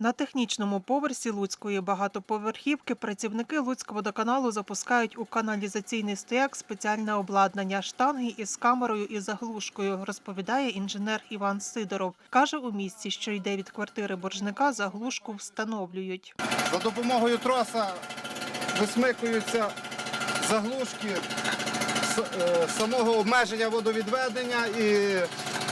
На технічному поверсі Луцької багатоповерхівки працівники Луцькводоканалу запускають у каналізаційний стояк спеціальне обладнання штанги із камерою і заглушкою, розповідає інженер Іван Сидоров. Каже, у місці, що йде від квартири боржника, заглушку встановлюють. За допомогою троса висмикуються заглушки е, самого обмеження водовідведення, і,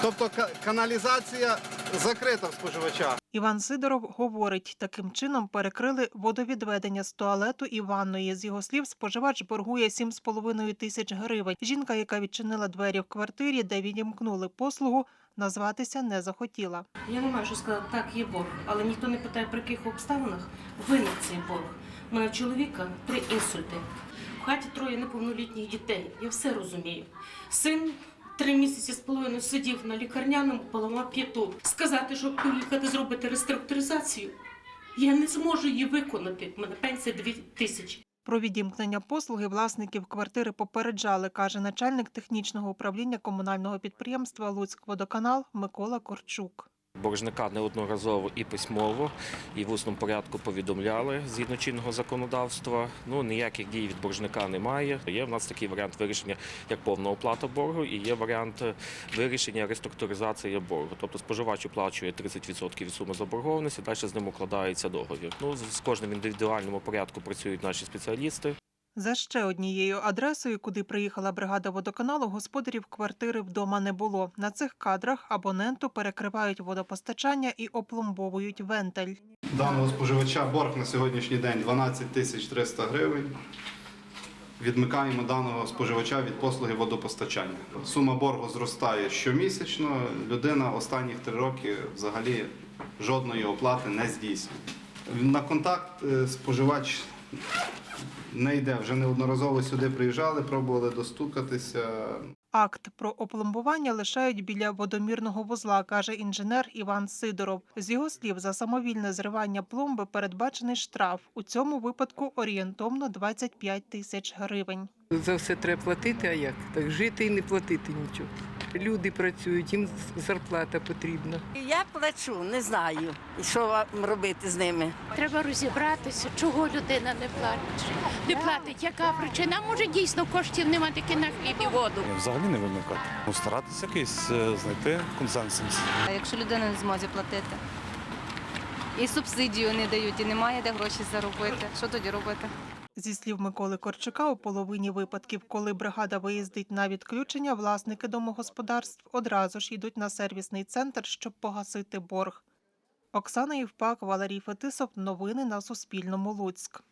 тобто ка- каналізація закрита в споживача. Іван Сидоров говорить, таким чином перекрили водовідведення з туалету і ванної. З його слів, споживач боргує 7,5 тисяч гривень. Жінка, яка відчинила двері в квартирі, де відімкнули послугу, назватися не захотіла. Я не маю що сказати, так, є борг, але ніхто не питає, при яких обставинах виник цей борг. У мене в чоловіка три інсульти. В хаті троє неповнолітніх дітей. Я все розумію. Син три місяці з половиною сидів на лікарняному, поламав п'яту. Сказати, щоб поїхати зробити реструктуризацію, я не зможу її виконати. У мене пенсія дві тисячі. Про відімкнення послуги власників квартири попереджали, каже начальник технічного управління комунального підприємства Луцькводоканал Микола Корчук. Боржника неодноразово і письмово, і в усному порядку повідомляли згідно чинного законодавства. Ну ніяких дій від боржника немає. Є в нас такий варіант вирішення, як повна оплата боргу, і є варіант вирішення реструктуризації боргу. Тобто споживач оплачує 30% від суми заборгованості, далі з ним укладається договір. Ну з кожним індивідуальному порядку працюють наші спеціалісти. За ще однією адресою, куди приїхала бригада водоканалу, господарів квартири вдома не було. На цих кадрах абоненту перекривають водопостачання і опломбовують вентиль. Даного споживача борг на сьогоднішній день 12 тисяч 300 гривень. Відмикаємо даного споживача від послуги водопостачання. Сума боргу зростає щомісячно. Людина останніх три роки взагалі жодної оплати не здійснює. На контакт е, споживач не йде. Вже неодноразово сюди приїжджали, пробували достукатися. Акт про опломбування лишають біля водомірного вузла, каже інженер Іван Сидоров. З його слів, за самовільне зривання пломби передбачений штраф. У цьому випадку орієнтовно 25 тисяч гривень. За все треба платити, а як? Так жити і не платити нічого. Люди працюють, їм зарплата потрібна. Я плачу, не знаю, що вам робити з ними. Треба розібратися, чого людина не платить. Не платить, яка причина? Може дійсно коштів нема таки на хліб і воду. Взагалі не вимикати. Ну, старатися якийсь е, знайти консенсус. А якщо людина не зможе платити? І субсидію не дають, і немає де гроші заробити. Що тоді робити? Зі слів Миколи Корчука, у половині випадків, коли бригада виїздить на відключення, власники домогосподарств одразу ж йдуть на сервісний центр, щоб погасити борг. Оксана Євпак, Валерій Фетисов. Новини на Суспільному. Луцьк.